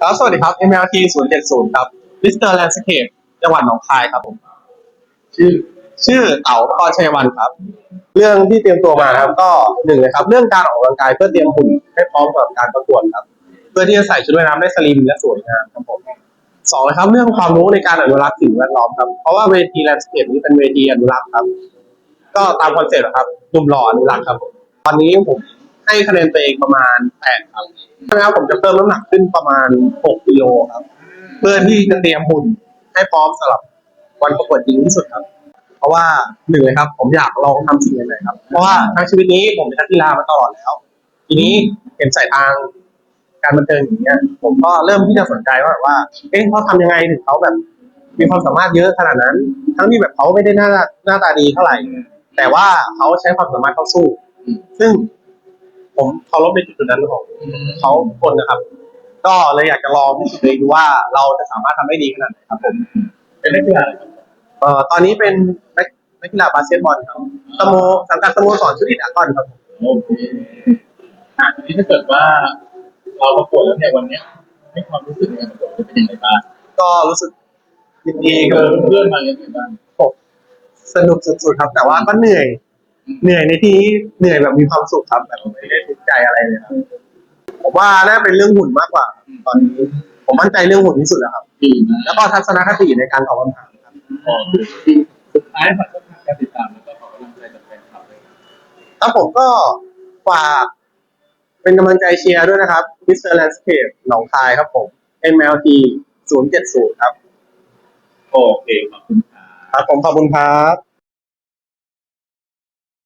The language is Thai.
ครับ สวัสดีครับ MLT 070 ครับ Mr. Landscape จังหวัดหนองคายครับผม ชื่อ ชื่อเต๋าพรชัยวันครับ เรื่องที่เตรียมตัวมานะครับ ก็หนึ่งเลยครับ เรื่องการออกกำลังกายเพื่อเตรียมหุ่นให้พร้อมสำหรับการประกวดครับ เพื่อที่จะใส่ชุดว่ายน้ำได้สลิมและสวยงามครับผมสองนะครับ เรื่องความรู้ในการอนุรักษ์สิ่งแวดล้อมครับ เพราะว่าเวที Landscape นี้เป็นเวทีอนุรักษ์ครับ ก็ตามคอนเซ็ปต์นะครับหนุ่มหล่ออนุรักษ์ครับผมตอนนี้ผมให้คะแนนตัวเองประมาณแปดครับ แล้วผมจะเพิ่มน้ำหนักขึ้นประมาณหกกิโลครับ เพื่อที่จะเตรียมหุ่นให้พร้อมสำหรับวันประกวดจริงที่สุดครับ เพราะว่าหนึ่งเลยครับ ผมอยากลองทำสิ่งใหม่ๆครับ เพราะว่าทั้งชีวิตนี้ผมเป็นนักกีฬามาตลอดแล้ว ทีนี้เห็นสายทางการบันเทิงอย่างเงี้ย ผมก็เริ่มที่จะสนใจว่าแบบว่า เอ๊ะเขาทำยังไงถึงเขาแบบ มีความสามารถเยอะขนาดนั้น ทั้งที่แบบเขาไม่ได้หน้าหน้าตาดีเท่าไหร่ แต่ว่าเขาใช้ความสามารถเข้าสู้ ซึ่ง ผมเคารพในจุดๆนั้นของเขาทุกคนนะครับ ก็เลยอยากจะลองพิสูจน์ตัวเองดูว่าเราจะสามารถทำได้ดีขนาดไหนครับผมเป็นนักกีฬาอะไรครับเอ่อตอนนี้เป็นนักนักกีฬาบาสเกตบอลครับสโมสังกัดสโมสรชุดอิดากอนครับผมโอเคอะทีนี้ถ้าเกิดว่า เราประกวดแล้วเนี่ยวันเนี้ยให้ความรู้สึกในการประกวดเป็นยังไงบ้างก็รู้สึกยินดีเจกับอเพื่อนมายังไงบ้างผมสนุกสุดๆครับ แต่ว่าก็เหนื่อย เหนื่อยในที่นี้เหนื่อยแบบมีความสุขครับแบบไม่ได้ทุกข์ใจอะไรเลยครับผมว่าน่าเป็นเรื่องหุ่นมากกว่าครับตอนนี้ผมมั่นใจเรื่องหุ่นที่สุดแล้วครับดีนะแล้วก็ทัศนคติในการตอบคำถามครับขอสุดท้ายฝากช่องทางการติดตามแล้วก็ขอกำลังใจจากแฟนคลับเลยครับแล้วผมก็ฝากเป็นกำลังใจเชียร์ด้วยนะครับ Mr. Landscape หนองคายครับผม MLT 070 ครับ โอเคขอบคุณครับ ครับผมขอบคุณครับ